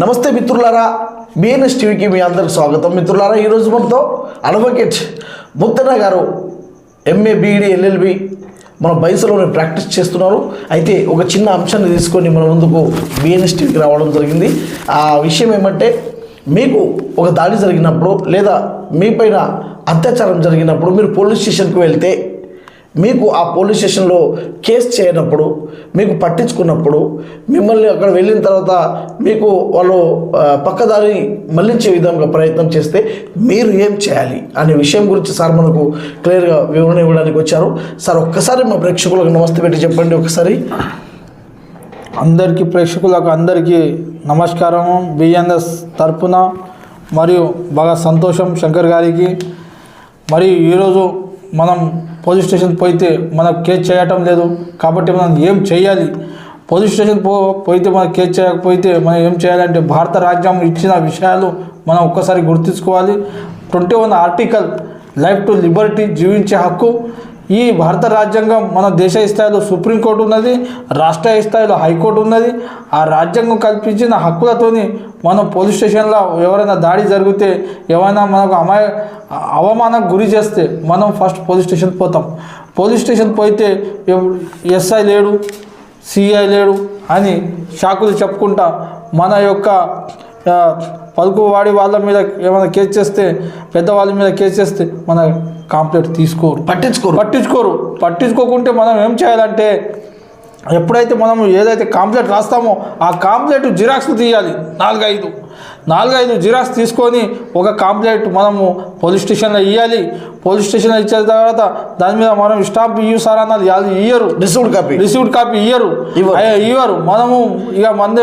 నమస్తే మిత్రులారా బిఎన్ఎస్ టీవీకి మీ అందరికి స్వాగతం. మిత్రులారా ఈరోజు మనతో అడ్వకేట్ ముత్తన్న గారు ఎంఏ బీఈడి ఎల్ఎల్బి మన బైసలోనే ప్రాక్టీస్ చేస్తున్నారు. అయితే ఒక చిన్న అంశాన్ని తీసుకొని మన ముందుకు బిఎన్ఎస్ టీవీకి రావడం జరిగింది. ఆ విషయం ఏమంటే మీకు ఒక దాడి జరిగినప్పుడు లేదా మీపైన అత్యాచారం జరిగినప్పుడు మీరు పోలీస్ స్టేషన్కి వెళ్తే మీకు ఆ పోలీస్ స్టేషన్లో కేసు చేయనప్పుడు మీకు పట్టించుకున్నప్పుడు మిమ్మల్ని అక్కడ వెళ్ళిన తర్వాత మీకు వాళ్ళు పక్కదారి మళ్ళించే విధంగా ప్రయత్నం చేస్తే మీరు ఏం చేయాలి అనే విషయం గురించి సార్ మనకు క్లియర్గా వివరణ ఇవ్వడానికి వచ్చారు. సార్ ఒక్కసారి మా ప్రేక్షకులకు నమస్తే పెట్టి చెప్పండి ఒకసారి. అందరికీ ప్రేక్షకులకు అందరికీ నమస్కారం బిఎన్ఎస్ తరపున మరియు బాగా సంతోషం శంకర్ గారికి. మరియు ఈరోజు మనం పోలీస్ స్టేషన్ పోయితే మనకు కేసు చేయటం లేదు కాబట్టి మనం ఏం చేయాలి? పోలీస్ స్టేషన్ పో పోయితే మనం కేసు చేయకపోతే మనం ఏం చేయాలంటే భారత రాజ్యాంగం ఇచ్చిన విషయాలు మనం ఒక్కసారి గుర్తుంచుకోవాలి. Twenty one article life to liberty జీవించే హక్కు ఈ భారత రాజ్యాంగం మన దేశ స్థాయిలో సుప్రీంకోర్టు ఉన్నది రాష్ట్ర స్థాయిలో హైకోర్టు ఉన్నది. ఆ రాజ్యాంగం కల్పించిన హక్కులతోని మనం పోలీస్ స్టేషన్లో ఎవరైనా దాడి జరిగితే ఏమైనా మనకు అమాయ అవమానం గురి చేస్తే మనం ఫస్ట్ పోలీస్ స్టేషన్ పోతాం. పోలీస్ స్టేషన్ పోయితే ఎస్ఐ లేడు సిఐ లేడు అని షాకులు చెప్పుకుంటా మన యొక్క పలుకువాడి వాళ్ళ మీద ఏమైనా కేసు చేస్తే పెద్దవాళ్ళ మీద కేసు చేస్తే మన కాంప్లైంట్ తీసుకోరు. పట్టించుకోరు. పట్టించుకోరు. పట్టించుకోకుంటే మనం ఏం చేయాలంటే ఎప్పుడైతే మనం ఏదైతే కాంప్లైంట్ రాస్తామో ఆ కాంప్లైంట్ జిరాక్స్ తీయాలి. నాలుగైదు. నాలుగైదు జిరాక్స్ తీసుకొని ఒక కాంప్లైంట్ మనము పోలీస్ స్టేషన్లో ఇవ్వాలి పోలీస్ స్టేషన్లో ఇచ్చిన తర్వాత దాని మీద మనం స్టాంప్ ఇయ్యు సార్ అన్నది అది ఇయ్యరు. రిసీవ్డ్ కాపీ రిసీవ్డ్ కాపీ ఇయ్యరు. ఇవ్వరు. మనము ఇక మందే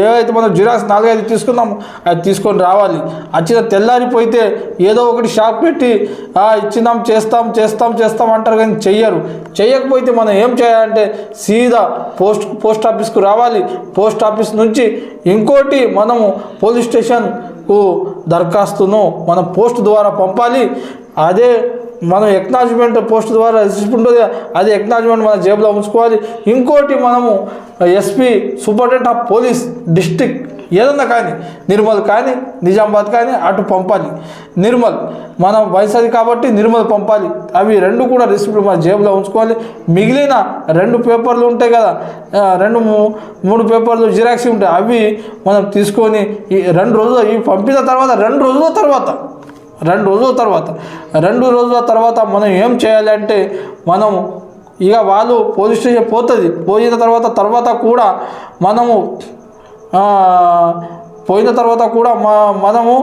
ఏవైతే మనం జిరాక్స్ నాలుగైదు తీసుకున్నామో అది తీసుకొని రావాలి. వచ్చిన తెల్లారిపోతే ఏదో ఒకటి షాప్ పెట్టి "ఆ, ఇచ్చినాం చేస్తాం చేస్తాం చేస్తాం అంటారు కానీ చెయ్యరు. చెయ్యకపోతే మనం ఏం చేయాలంటే సీదా పోస్ట్ పోస్ట్ ఆఫీస్కు రావాలి. పోస్ట్ ఆఫీస్ నుంచి ఇంకోటి మనము పోలీస్ స్టేషన్కు దరఖాస్తును మనం పోస్ట్ ద్వారా పంపాలి. అదే మనం ఎక్నాలజ్మెంట్ పోస్ట్ ద్వారా రిసిప్ట్ ఉంటుంది. అది ఎక్నాలజ్మెంట్ మన జేబులో ఉంచుకోవాలి. ఇంకోటి మనము SP superintendent of police district ఏదన్నా కానీ నిర్మల్ కానీ నిజామాబాద్ కానీ అటు పంపాలి. నిర్మల్ మనం వయసది కాబట్టి నిర్మల్ పంపాలి. అవి రెండు కూడా రిసిప్ట్ మన జేబులో ఉంచుకోవాలి. మిగిలిన రెండు పేపర్లు ఉంటాయి కదా రెండు మూడు పేపర్లు జిరాక్స్ ఉంటాయి. అవి మనం తీసుకొని ఈ రెండు రోజులు ఇవి పంపిన తర్వాత రెండు రోజుల తర్వాత రెండు రోజుల తర్వాత రెండు రోజుల తర్వాత మనం ఏం చేయాలి అంటే మనం ఇక వాళ్ళు పోలీస్ స్టేషన్ పోతుంది. పోయిన తర్వాత తర్వాత కూడా మనము పోయిన తర్వాత కూడా మా మనము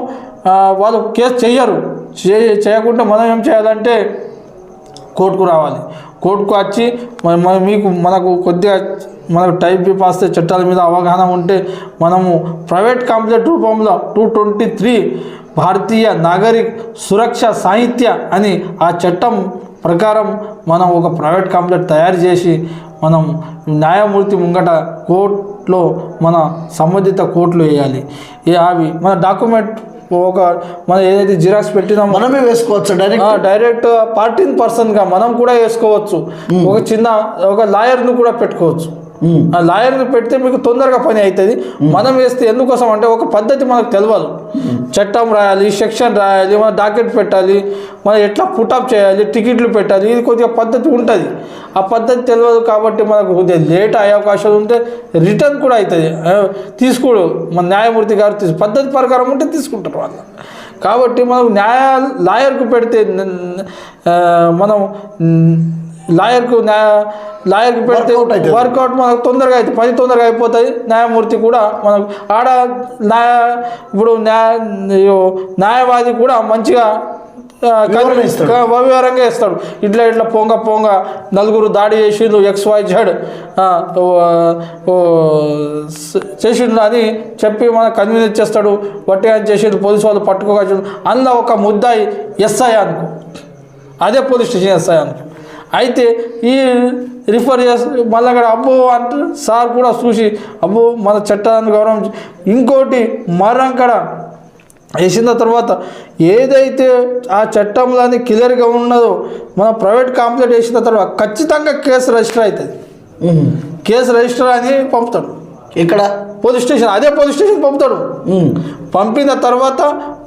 వాళ్ళు కేసు చేయరు చేయకుండా చేయకుంటే మనం ఏం చేయాలంటే కోర్టుకు రావాలి. కోర్టుకు వచ్చి మీకు మనకు కొద్దిగా మనకు టైప్ పాస్తే చట్టాల మీద అవగాహన ఉంటే మనము ప్రైవేట్ కంప్లైంట్ రూపంలో two twenty three Bharatiya Nagarik Suraksha Sahitya అని ఆ చట్టం ప్రకారం మనం ఒక ప్రైవేట్ కంప్లైంట్ తయారు చేసి మనం న్యాయమూర్తి ముంగట కోర్టులో మన సంబంధిత కోర్టులో వేయాలి. అవి మన డాక్యుమెంట్ ఒక మన ఏదైతే జిరాక్స్ పెట్టినామో మనమే వేసుకోవచ్చు డైరెక్ట్ డైరెక్ట్ పార్టీన్ పర్సన్గా మనం కూడా వేసుకోవచ్చు. ఒక చిన్న ఒక లాయర్ను కూడా పెట్టుకోవచ్చు. ఆ లాయర్ని పెడితే మీకు తొందరగా పని అవుతుంది మనం వేస్తే ఎందుకోసం అంటే ఒక పద్ధతి మనకు తెలియదు చట్టం రాయాలి సెక్షన్ రాయాలి మన డాకెట్ పెట్టాలి మనం ఎట్లా పుటప్ చేయాలి టికెట్లు పెట్టాలి ఇది కొద్దిగా పద్ధతి ఉంటుంది. ఆ పద్ధతి తెలియదు కాబట్టి మనకు కొద్దిగా లేట్ అయ్యే అవకాశం ఉంటే రిటర్న్ కూడా అవుతుంది తీసుకోడు. మన న్యాయమూర్తి గారు తీసు పద్ధతి ప్రకారం ఉంటే తీసుకుంటారు వాళ్ళు. కాబట్టి మనం న్యాయ లాయర్కు పెడితే మనం లాయర్కు న్యాయ లాయర్కి పెడితే. వర్కౌట్ మనకు తొందరగా అవుతుంది పని తొందరగా అయిపోతుంది. న్యాయమూర్తి కూడా మనకు ఆడ న్యాయ ఇప్పుడు న్యాయ న్యాయవాది కూడా మంచిగా వివరంగా ఇస్తాడు. ఇట్లా ఇట్లా పొంగ పొంగ నలుగురు దాడి చేసిండు ఎక్స్ వై జెడ్ చేసిండు అని చెప్పి మన కన్వీనియన్స్ చేస్తాడు. వట్టి అని చేసిండు పోలీసు వాళ్ళు పట్టుకోవచ్చు అందులో ఒక ముద్దాయి ఎస్ఐ అనుకో. అదే పోలీస్ స్టేషన్ ఎస్ఐ అనుకో. అయితే ఈ రిఫర్ చేసి మళ్ళీ అక్కడ అబ్బో అంటే సార్ కూడా చూసి అబ్బో మన చట్టాన్ని గౌరవం ఇంకోటి మరక్కడ వేసిన తర్వాత ఏదైతే ఆ చట్టంలోని క్లియర్గా ఉన్నదో మన ప్రైవేట్ కంప్లైంట్ వేసిన తర్వాత ఖచ్చితంగా కేసు రిజిస్టర్ అవుతుంది. కేసు రిజిస్టర్ అని పంపుతాడు. ఇక్కడ పోలీస్ స్టేషన్ అదే పోలీస్ స్టేషన్ పంపుతాడు. పంపిన తర్వాత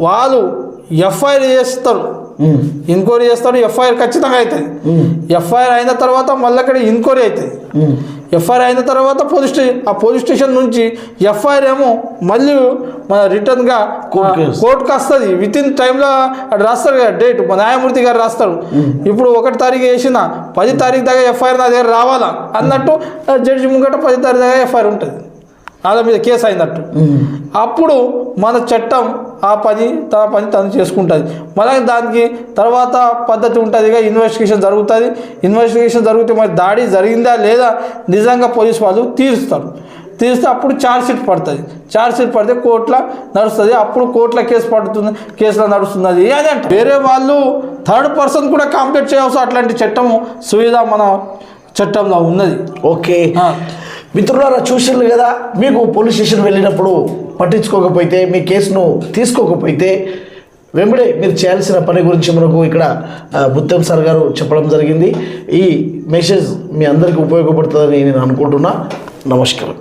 వాళ్ళు ఎఫ్ఐఆర్ చేస్తారు. ఎంక్వైరీ చేస్తాడు ఎఫ్ఐఆర్ ఖచ్చితంగా అవుతుంది ఎఫ్ఐఆర్ అయిన తర్వాత మళ్ళీ అక్కడ ఎంక్వైరీ అవుతుంది ఎఫ్ఐఆర్ అయిన తర్వాత పోలీస్ స్టేషన్ ఆ పోలీస్ స్టేషన్ నుంచి ఎఫ్ఐఆర్ ఏమో మళ్ళీ మన రిటర్న్గా కోర్టుకి వస్తుంది. విత్ ఇన్ టైంలో అక్కడ రాస్తారు కదా డేట్ మా న్యాయమూర్తి గారు రాస్తారు. ఇప్పుడు ఒకటి తారీఖు వేసిన పది తారీఖు దాకా ఎఫ్ఐఆర్ నా దగ్గర రావాలా? అన్నట్టు జడ్జి ముంగట పది తారీఖు దాకా ఎఫ్ఐఆర్ ఉంటుంది. వాళ్ళ మీద కేసు అయినట్టు. అప్పుడు మన చట్టం ఆ పని తన పని తను చేసుకుంటుంది. మళ్ళీ దానికి తర్వాత పద్ధతి ఉంటుంది ఇక ఇన్వెస్టిగేషన్ జరుగుతుంది. ఇన్వెస్టిగేషన్ జరిగితే మరి దాడి జరిగిందా లేదా నిజంగా పోలీస్ వాళ్ళు తీరుస్తారు. తీరిస్తే అప్పుడు ఛార్జ్ షీట్ పడుతుంది. ఛార్జ్ షీట్ పడితే కోర్టులో నడుస్తుంది. అప్పుడు కోర్టులో కేసు పడుతుంది కేసులో నడుస్తుంది అని అంటే. వేరే వాళ్ళు థర్డ్ పర్సన్ కూడా కంప్లీట్ చేయవచ్చు. అట్లాంటి చట్టము సువిధ మన చట్టంలో ఉన్నది. ఓకే. మిత్రులారా చూసారు కదా మీకు పోలీస్ స్టేషన్ వెళ్ళినప్పుడు పట్టించుకోకపోతే మీ కేసును తీసుకోకపోతే వెంబడే మీరు చేయాల్సిన పని గురించి మనకు ఇక్కడ బుత్తం సార్ గారు చెప్పడం జరిగింది. ఈ మెసేజ్ మీ అందరికీ ఉపయోగపడుతుందని నేను అనుకుంటున్నా. నమస్కారం.